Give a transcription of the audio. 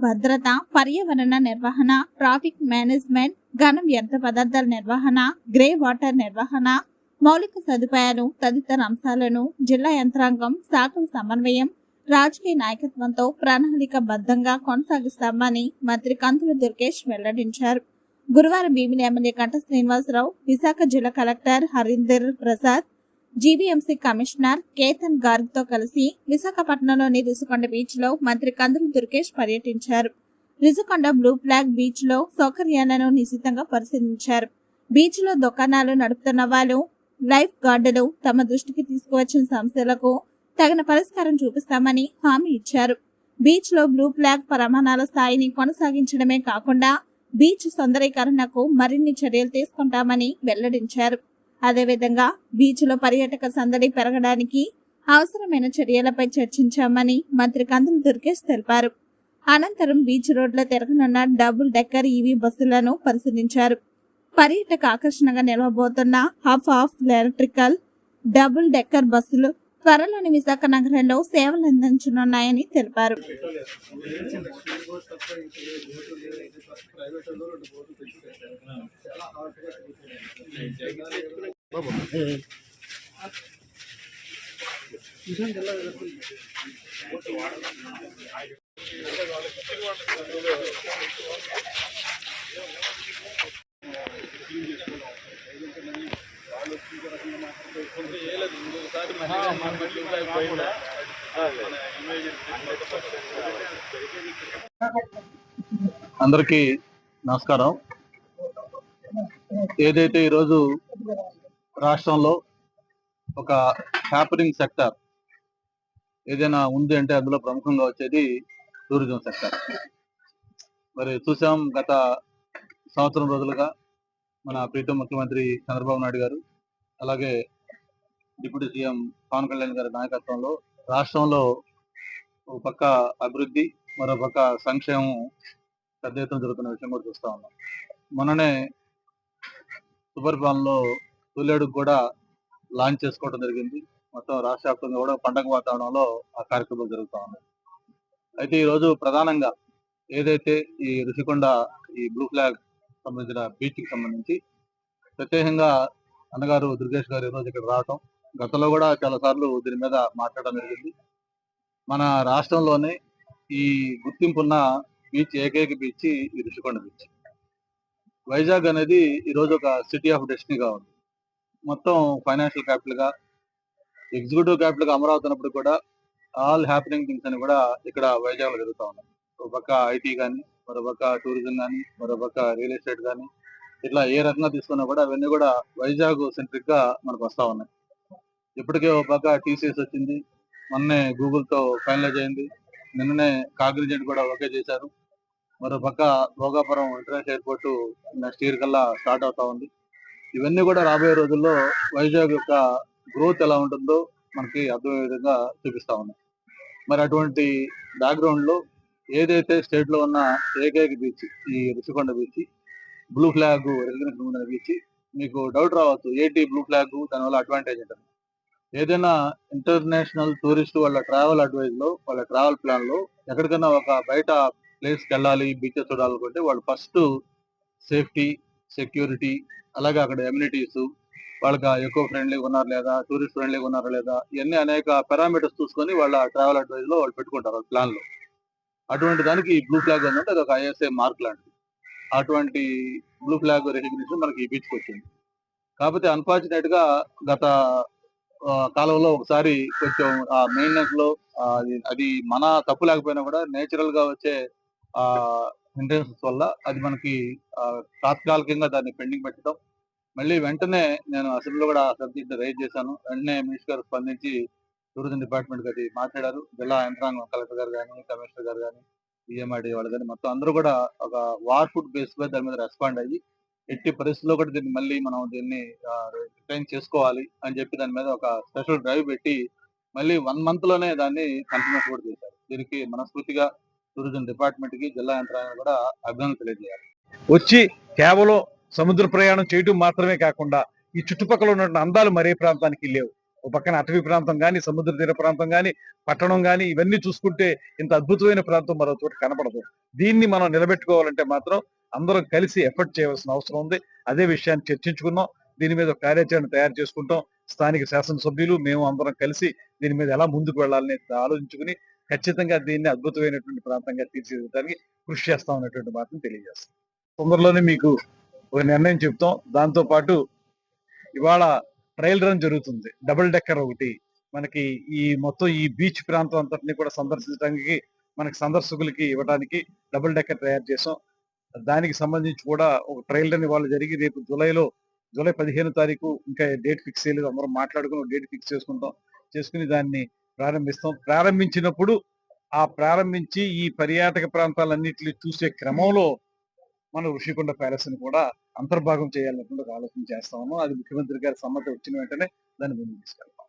భద్రత పర్యావరణ నిర్వహణ ట్రాఫిక్ మేనేజ్మెంట్ ఘన వ్యర్థ పదార్థాల నిర్వహణ గ్రే వాటర్ నిర్వహణ మౌలిక సదుపాయాలు తదితర అంశాలను జిల్లా యంత్రాంగం శాఖల సమన్వయం రాజకీయ నాయకత్వంతో ప్రణాళిక బద్దంగా కొనసాగిస్తామని మంత్రి కంతుల దుర్గేష్ వెల్లడించారు. గురువారం భీమిలి ఎమ్మెల్యే కంట శ్రీనివాసరావు విశాఖ జిల్లా collector Harinder Prasad GVMC commissioner Ketan గార్గ్తో కలిసి విశాఖపట్నంలోని రుసుకొండ బీచ్లో మంత్రి కందులు దుర్గేష్ పర్యటించారు. రుసుకొండ బ్లూ ఫ్లాగ్ బీచ్లో సౌకర్యాలను నిశితంగా పరిశీలించారు. బీచ్లో దుకాణాలు నడుపుతున్న వాళ్ళు లైఫ్ గార్డులు తమ దృష్టికి తీసుకువచ్చిన సమస్యలకు తగిన పరిష్కారం చూపిస్తామని హామీ ఇచ్చారు. బీచ్లో బ్లూ ఫ్లాగ్ ప్రమాణాల స్థాయిని కొనసాగించడమే కాకుండా బీచ్ సుందరీకరణకు మరిన్ని చర్యలు తీసుకుంటామని వెల్లడించారు. అదేవిధంగా బీచ్లో పర్యాటక సందడి పెరగడానికి అవసరమైన చర్యలపై చర్చించామని మంత్రి కందులు దుర్గేష్ తెలిపారు. అనంతరం బీచ్ రోడ్లో తిరగనున్న డబుల్ డెక్కర్ ఈవీ బస్సులను పరిశీలించారు. పర్యాటక ఆకర్షణగా నిలవబోతున్న half off electrical double decker బస్సులు త్వరలోని విశాఖ నగరంలో సేవలు అందించనున్నాయని తెలిపారు. అందరికీ నమస్కారం. ఏదైతే ఈరోజు రాష్ట్రంలో ఒక హ్యాపనింగ్ సెక్టర్ ఏదైనా ఉంది అంటే అందులో ప్రముఖంగా వచ్చేది టూరిజం సెక్టర్ మరి చూసాం గత సంవత్సరం రోజులుగా మన ప్రీతం ముఖ్యమంత్రి చంద్రబాబు నాయుడు గారు అలాగే డిప్యూటీ సీఎం పవన్ కళ్యాణ్ గారి నాయకత్వంలో రాష్ట్రంలో ఒక పక్క అభివృద్ధి మరో పక్క సంక్షేమం పెద్ద ఎత్తున జరుగుతున్న విషయం కూడా చూస్తా ఉన్నాం. మొన్ననే సుపరిపాలనలో తొలేడుకు కూడా లాంచ్ చేసుకోవడం జరిగింది. మొత్తం రాష్ట్ర వ్యాప్తంగా కూడా పండగ వాతావరణంలో ఆ కార్యక్రమాలు జరుగుతూ ఉన్నాయి. అయితే ఈ రోజు ప్రధానంగా ఏదైతే ఈ ఋషికొండ ఈ బ్లూ ఫ్లాగ్ సంబంధించిన బీచ్కి సంబంధించి ప్రత్యేకంగా అన్నగారు దుర్గేష్ గారు ఈరోజు రోజు ఇక్కడ రావటం గతంలో కూడా చాలా సార్లు దీని మీద మాట్లాడడం జరిగింది. మన రాష్ట్రంలోనే ఈ గుర్తింపున్న బీచ్ ఏకైక బీచ్ ఈ రుషికొండ బీచ్. వైజాగ్ అనేది ఈ రోజు ఒక సిటీ ఆఫ్ డెస్టినీగా ఉంది. మొత్తం ఫైనాన్షియల్ క్యాపిటల్గా ఎగ్జిక్యూటివ్ క్యాపిటల్గా అమరావతి ఉన్నప్పుడు కూడా ఆల్ హ్యాపెనింగ్ థింగ్స్ అని కూడా ఇక్కడ వైజాగ్లో జరుగుతూ ఉన్నాయి ఒక పక్క ఐటీ కానీ మరొక టూరిజం కానీ మరో రియల్ ఎస్టేట్ కానీ ఇట్లా ఏ రకంగా తీసుకున్నా కూడా అవన్నీ కూడా వైజాగ్ సెంట్రిక్గా మనకు వస్తూ ఉన్నాయి. ఇప్పటికే ఒక పక్క టీసీఎస్ వచ్చింది. మొన్నే గూగుల్తో ఫైనలైజ్ అయింది. నిన్ననే కాగ్నిజెంట్ కూడా ఓకే చేశారు. మరో పక్క Bhogapuram international airport next year కల్లా స్టార్ట్ అవుతా ఉంది. ఇవన్నీ కూడా రాబోయే రోజుల్లో వైజాగ్ యొక్క గ్రోత్ ఎలా ఉంటుందో మనకి అర్థమయ్యే విధంగా చూపిస్తా ఉన్నాయి. మరి అటువంటి బ్యాక్గ్రౌండ్లో ఏదైతే స్టేట్లో ఉన్న ఏకైక బీచ్ ఈ Rushikonda beach blue flag regulation ఉన్న బీచ్ మీకు డౌట్ రావచ్చు. ఏంటి బ్లూ ఫ్లాగ్ దానివల్ల అడ్వాంటేజ్ ఉంటుంది ఏదైనా ఇంటర్నేషనల్ టూరిస్ట్ వాళ్ళ ట్రావెల్ అడ్వైజ్లో వాళ్ళ ట్రావెల్ ప్లాన్లో ఎక్కడికైనా ఒక బయట ప్లేస్కి వెళ్ళాలి బీచెస్ చూడాలనుకుంటే వాళ్ళు ఫస్ట్ సేఫ్టీ సెక్యూరిటీ అలాగే అక్కడ ఎమ్యూనిటీస్ వాళ్ళకి ఎకో ఫ్రెండ్లీగా ఉన్నారు లేదా టూరిస్ట్ ఫ్రెండ్లీగా ఉన్నారా లేదా ఇవన్నీ అనేక పారామీటర్స్ చూసుకొని వాళ్ళ ట్రావెల్ అడ్వైజ్లో వాళ్ళు పెట్టుకుంటారు వాళ్ళ ప్లాన్లో. అటువంటి దానికి బ్లూ ఫ్లాగ్ ఉందంటే అది ఒక ఐఎస్ఐ మార్క్ లాంటిది. అటువంటి బ్లూ ఫ్లాగ్ రికగ్నిషన్ మనకి ఈ బీచ్కి వచ్చింది. కాకపోతే అన్ఫార్చునేట్గా గత కాలంలో ఒకసారి కొంచెం ఆ మెయింటెనెన్స్లో అది- అది మన తప్పు లేకపోయినా కూడా నేచురల్గా వచ్చే ఆ ఇంటెన్షన్స్ వల్ల అది మనకి తాత్కాలికంగా దాన్ని పెండింగ్ పెట్టడం. మళ్ళీ వెంటనే నేను అసెంబ్లీలో కూడా సబ్జెక్ట్ రైజ్ చేశాను. వెంటనే మినిస్టర్ గారు స్పందించి టూరిజం డిపార్ట్మెంట్ అది మాట్లాడారు. జిల్లా యంత్రాంగం కలెక్టర్ గారు కానీ కమిషనర్ గారు కానీ ఈఎంఐడి వాళ్ళు కానీ మొత్తం అందరూ కూడా ఒక వార్ ఫుడ్ బేస్ మీద దాని మీద రెస్పాండ్ అయ్యి ఎట్టి పరిస్థితుల్లో కూడా దీన్ని మళ్ళీ మనం దీన్ని రిటైన్ చేసుకోవాలి అని చెప్పి దాని మీద ఒక స్పెషల్ డ్రైవ్ పెట్టి మళ్ళీ వన్ మంత్లోనే దాన్ని కంటిన్యూస్ కూడా చేశారు. దీనికి మనస్ఫూర్తిగా టూరిజం డిపార్ట్మెంట్కి జిల్లా యంత్రాంగం కూడా అభినందన తెలియజేయాలి. వచ్చి కేవలం సముద్ర ప్రయాణం చేయటం మాత్రమే కాకుండా ఈ చుట్టుపక్కల ఉన్నటువంటి అందాలు మరే ప్రాంతానికి లేవు. ఒక పక్కన అటవీ ప్రాంతం కానీ సముద్ర తీర ప్రాంతం కానీ పట్టణం కానీ ఇవన్నీ చూసుకుంటే ఇంత అద్భుతమైన ప్రాంతం మరో చోట కనపడదు. దీన్ని మనం నిలబెట్టుకోవాలంటే మాత్రం అందరం కలిసి ఎఫర్ట్ చేయవలసిన అవసరం ఉంది. అదే విషయాన్ని చర్చించుకున్నాం. దీని మీద కార్యాచరణ తయారు చేసుకుంటాం. స్థానిక శాసనసభ్యులు మేము అందరం కలిసి దీని మీద ఎలా ముందుకు వెళ్ళాలని ఆలోచించుకుని ఖచ్చితంగా దీన్ని అద్భుతమైనటువంటి ప్రాంతంగా తీర్చిదిద్దడానికి కృషి చేస్తాం అనేటువంటి మాటను తెలియజేస్తాం. తొందరలోనే మీకు ఒక నిర్ణయం చెప్తాం. దాంతో పాటు ఇవాళ ట్రయల్ రన్ జరుగుతుంది. డబుల్ డెక్కర్ ఒకటి. మనకి ఈ మొత్తం ఈ బీచ్ ప్రాంతం అంతటిని కూడా సందర్శించడానికి మనకి సందర్శకులకి ఇవ్వడానికి డబుల్ డెక్కర్ తయారు చేసాం దానికి సంబంధించి కూడా ఒక ట్రయల్ అని ఇవాళ జరిగి రేపు జూలైలో జూలై పదిహేను తారీఖు ఇంకా డేట్ ఫిక్స్ చేయలేదు. అందరం మాట్లాడుకుని డేట్ ఫిక్స్ చేసుకుంటాం. చేసుకుని దాన్ని ప్రారంభిస్తాం. ప్రారంభించినప్పుడు ఆ ప్రారంభించి ఈ పర్యాటక ప్రాంతాలన్నింటినీ చూసే క్రమంలో మన ఋషికొండ ప్యాలెస్ని కూడా అంతర్భాగం చేయాలనుకుంటే ఒక ఆలోచన చేస్తా ఉన్నాం. అది ముఖ్యమంత్రి గారి సమ్మతి వచ్చిన వెంటనే దాన్ని ముందుకు తీసుకెళ్తాం.